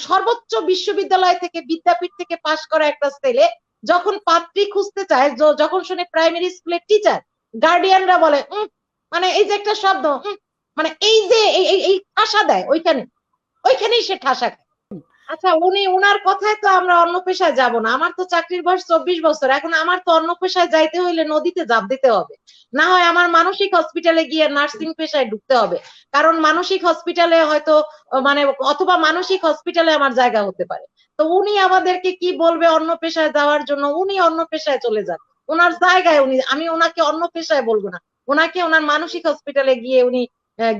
সর্বোচ্চ বিশ্ববিদ্যালয় থেকে বিদ্যাপীঠ থেকে পাশ করা একটা ছেলে যখন পাত্রী খুঁজতে চায় যখন শুনে প্রাইমারি স্কুলের টিচার গার্ডিয়ানরা বলে "উম, মানে এই যে একটা শব্দ মানে এই যে এই ঠাসা দেয় ওইখানে ওইখানেই সে ঠাসা আচ্ছা উনি, উনার কথায় তো আমরা অন্য পেশায় যাব না। আমার তো চাকরির বয়স চব্বিশ বছর। এখন আমার তো অন্য পেশায় যাইতে হইলে নদীতে জাপ দিতে হবে। না হয় আমার মানসিক হসপিটালে গিয়ে নার্সিং পেশায় ঢুকতে হবে। কারণ মানসিক হসপিটালে হয়তো মানে অথবা মানসিক হসপিটালে আমার জায়গা হতে পারে। তো উনি আমাদেরকে কি বলবে অন্য পেশায় যাওয়ার জন্য? উনি অন্য পেশায় চলে যান। ওনার জায়গায় উনি, আমি ওনাকে অন্য পেশায় বলব না। ওনাকে ওনার মানসিক হসপিটালে গিয়ে উনি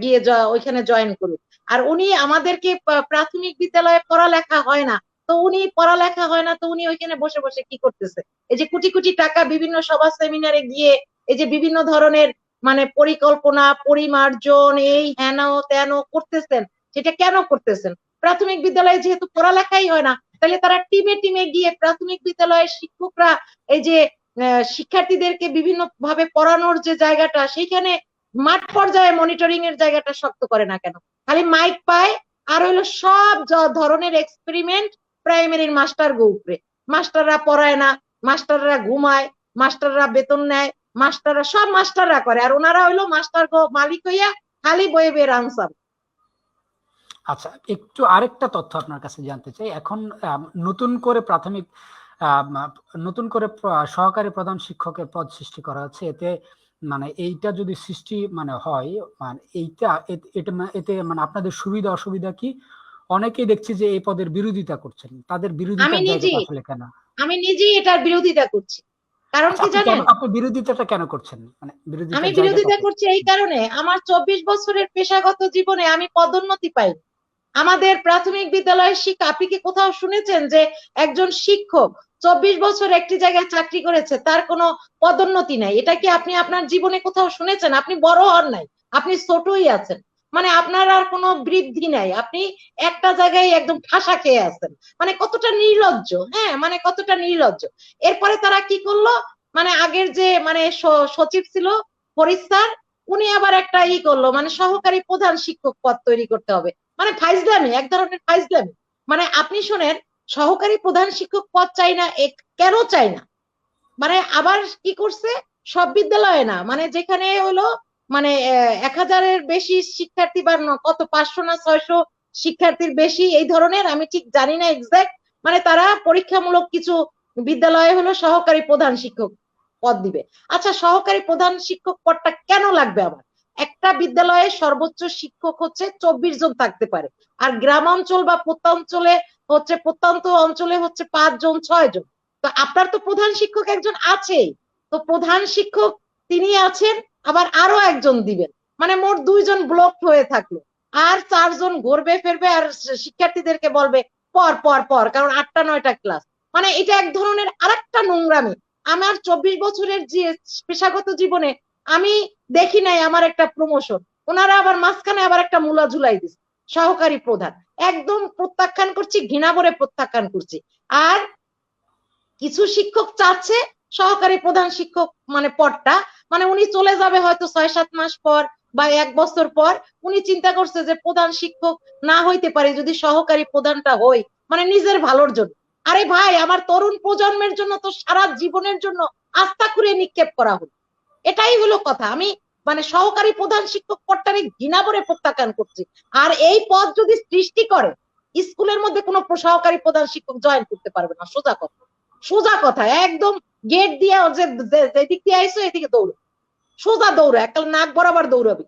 গিয়ে ওইখানে জয়েন করুন আর উনি আমাদেরকে প্রাথমিক বিদ্যালয়ে পড়ালেখা হয় না। তো উনি পড়ালেখা হয় না, তো উনি ওইখানে বসে বসে কি করতেছে? এই যে কোটি কোটি টাকা বিভিন্ন সভা সেমিনারে গিয়ে এই যে বিভিন্ন ধরনের মানে পরিকল্পনা, পরিমার্জন, এই হেন, তেন করতেছেন, সেটা কেন করতেছেন? প্রাথমিক বিদ্যালয়ে যেহেতু পড়ালেখাই হয় না, তাহলে তারা টিমে টিমে গিয়ে প্রাথমিক বিদ্যালয়ের শিক্ষকরা এই যে শিক্ষার্থীদেরকে বিভিন্ন ভাবে পড়ানোর যে জায়গাটা সেইখানে মাঠ পর্যায়ে মনিটরিং এর জায়গাটা শক্ত করে না কেন? খালি মাইক পায়, আর হইল সব ধরনের এক্সপেরিমেন্ট প্রাইমারির মাস্টার গো উপরে। মাস্টাররা পড়ায় না, মাস্টাররা ঘুমায়, মাস্টাররা বেতন নেয়, মাস্টাররা সব মাস্টাররা করে, আর ওনারা হইল মাস্টার গো মালিক হইয়া খালি বয়ে বের আনসার আচ্ছা একটু আরেকটা তথ্য আপনার কাছে জানতে চাই। এখন নতুন করে প্রাথমিক নতুন করে সহকারী প্রধান শিক্ষকের পদ সৃষ্টি করা হচ্ছে। এতে মানে এইটা যদি সৃষ্টি মানে হয় মানে এইটা এটা এতে মানে আপনাদের সুবিধা অসুবিধা কি? অনেকেই দেখছি যে এই পদের বিরোধিতা করছেন। তাদের নিজেই- আসলে কেন? আমি নিজেই এটার বিরোধিতা করছি। কারণ আচ্ছা, কি জানেন? আপনি বিরোধিতাটা কেন করছেন? মানে আমি বিরোধিতা করছি এই কারণে। আমার চব্বিশ বছরের পেশাগত জীবনে আমি পদোন্নতি পাই আমাদের প্রাথমিক বিদ্যালয়ের শিক্ষা, আপনি কি কোথাও শুনেছেন যে একজন শিক্ষক চব্বিশ বছর একটি জায়গায় চাকরি করেছে, তার কোনো পদোন্নতি নাই? এটা কি আপনি আপনার জীবনে কোথাও শুনেছেন? আপনি বড় হন নাই, আপনি ছোটই আছেন। মানে আপনার আর কোনো বৃদ্ধি নাই, আপনি একটা জায়গায় একদম ঠাসা খেয়ে আছেন। মানে কতটা নির্লজ্জ হ্যাঁ মানে কতটা নির্লজ্জ। এরপরে তারা কি করল? মানে আগের যে মানে সচিব ছিল ফরিদ উনি আবার একটা ই করল মানে সহকারী প্রধান শিক্ষক পদ তৈরি করতে হবে। মানে ফাইজলামি এক ধরনের ফাইজলামি মানে আপনি শোনেন, সহকারী প্রধান শিক্ষক পদ চাই না কেন চাই না? মানে আবার কি করছে? সব বিদ্যালয়ে না মানে যেখানে হলো মানে এক হাজারের বেশি শিক্ষার্থী বা কত, পাঁচশো না ছয়শো শিক্ষার্থীর বেশি, এই ধরনের, আমি ঠিক জানি না এক্সাক্ট মানে তারা পরীক্ষামূলক কিছু বিদ্যালয়ে হলো সহকারী প্রধান শিক্ষক পদ দিবে। আচ্ছা সহকারী প্রধান শিক্ষক পদটা কেন লাগবে আমার একটা বিদ্যালয়ে সর্বোচ্চ শিক্ষক হচ্ছে চব্বিশ জন থাকতে পারে। আর গ্রাম অঞ্চল বা প্রত্যঞ্চলে হচ্ছে, প্রত্যন্ত অঞ্চলে হচ্ছে পাঁচ জন, ছয় জন। তো আপনার তো প্রধান শিক্ষক একজন আছেই। তো প্রধান শিক্ষক তিনি আছেন, আবার আরও একজন দিবেন। মানে মোট দুইজন ব্লক হয়ে থাকল। আর চারজন ঘুরবে ফিরবে, আর শিক্ষার্থীদেরকে বলবে, পর পর পর। কারণ আটটা, নয়টা ক্লাস। মানে এটা এক ধরনের আরেকটা নোংরামি। আমার চব্বিশ বছরের যে পেশাগত জীবনে আমি দেখি নাই আমার একটা প্রমোশন ওনারা আবার মাঝখানে আবার একটা মূলা ঝুলাই দিচ্ছে সহকারী প্রধান। একদম প্রত্যাখ্যান করছি, ঘৃণা ভরে প্রত্যাখ্যান করছি। আর কিছু শিক্ষক চাচ্ছে, সহকারী প্রধান শিক্ষক মানে পদটা মানে উনি চলে যাবে হয়তো ছয় সাত মাস পর বা এক বছর পর, উনি চিন্তা করছে যে প্রধান শিক্ষক না হইতে পারে, যদি সহকারী প্রধানটা হই মানে নিজের ভালোর জন্য। আরে ভাই, আমার তরুণ প্রজন্মের জন্য তো সারা জীবনের জন্য আস্থা করে নিক্ষেপ করা হলো। এটাই হলো কথা। আমি মানে সহকারী প্রধান শিক্ষক পদটারে ঘৃণা করে প্রত্যাখ্যান করছি। আর এই পদ যদি সৃষ্টি করে স্কুলের মধ্যে কোনো সহকারী প্রধান শিক্ষক জয়েন করতে পারবে না। সোজা কথা। সোজা কথা। একদম গেট দিয়ে যে যেদিক দিয়ে আইসো এদিকে দৌড়ো। সোজা দৌড়ো। একটা নাক বরাবর দৌড়াবে।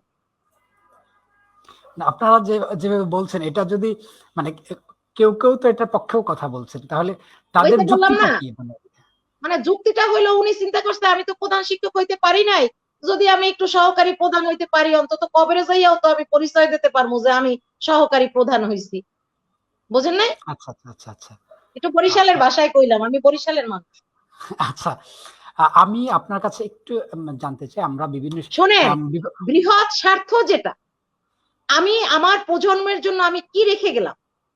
আপনারা যে যেভাবে বলছেন এটা যদি মানে কেউ কেউ তো এটার পক্ষেও কথা বলছেন। তাহলে তাদের ওই তো বললাম যুক্তিটা কি? মানে যুক্তিটা হইল উনি চিন্তা করছে আমি তো প্রধান শিক্ষক হইতে পারি নাই। যদি আমি একটু সহকারী প্রধান হইতে পারি অন্তত কবরে যাইয়াও তো আমি পরিচয় দিতে পারব যে আমি সহকারী প্রধান হইছি। বুঝেন নাই? আচ্ছা আচ্ছা আচ্ছা আচ্ছা। একটু বরিশালের ভাষায় কইলাম আমি বরিশালের মানুষ। আচ্ছা আমি আপনার কাছে একটু জানতে চাই আমরা বিভিন্ন শোনেন বিগ- বৃহৎ স্বার্থ যেটা আমি আমার প্রজন্মের জন্য আমি কি রেখে গেলাম?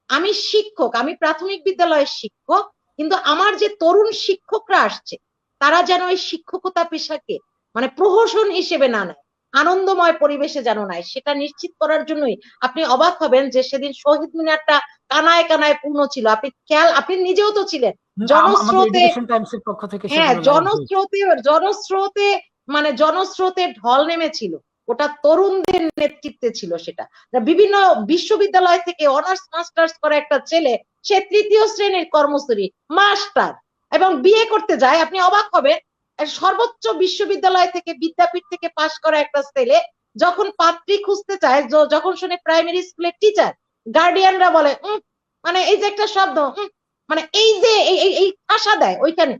আমি শিক্ষক আমি প্রাথমিক বিদ্যালয়ের শিক্ষক কিন্তু আমার যে তরুণ শিক্ষকরা আসছে তারা যেন এই শিক্ষকতা পেশাকে মানে প্রহসন হিসেবে না নেয় আনন্দময় পরিবেশে যেন নাই সেটা নিশ্চিত করার জন্যই আপনি অবাক হবেন যে সেদিন শহীদ মিনারটা কানায় কানায় পূর্ণ ছিল। আপনি খেয়াল আপনি নিজেও তো ছিলেন। জনস্রোতে- হ্যাঁ। জনস্রোতে জনস্রোতে মানে জনস্রোতে ঢল নেমেছিল। ওটা তরুণদের নেতৃত্বে ছিল সেটা। বিভিন্ন বিশ্ববিদ্যালয় থেকে অনার্স মাস্টার্স করা একটা ছেলে সে তৃতীয় শ্রেণির কর্মচারী মাস্টার এবং বিয়ে করতে যায়। আপনি অবাক হবেন সর্বোচ্চ বিশ্ববিদ্যালয় থেকে বিদ্যাপীঠ থেকে পাশ করা একটা ছেলে যখন পাত্রী খুঁজতে চায় যখন শুনে প্রাইমারি স্কুলের টিচার গার্ডিয়ানরা বলে "উম, মানে এই যে একটা শব্দ মানে এই যে এই ঠাসা দেয় ওইখানে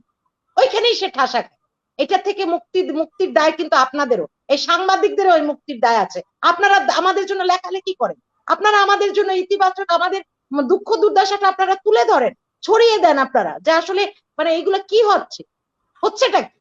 ওইখানেই সে ঠাসা খায়। এটা থেকে মুক্তি মুক্তির দায় কিন্তু আপনাদেরও। এই সাংবাদিকদেরও ওই মুক্তির দায় আছে। আপনারা আমাদের জন্য লেখালেখি করেন। আপনারা আমাদের জন্য ইতিবাচক, আমাদের দুঃখ দুর্দশাটা আপনারা তুলে ধরেন। ছড়িয়ে দেন আপনারা যে আসলে মানে এইগুলো কি হচ্ছে? হচ্ছেটা কি?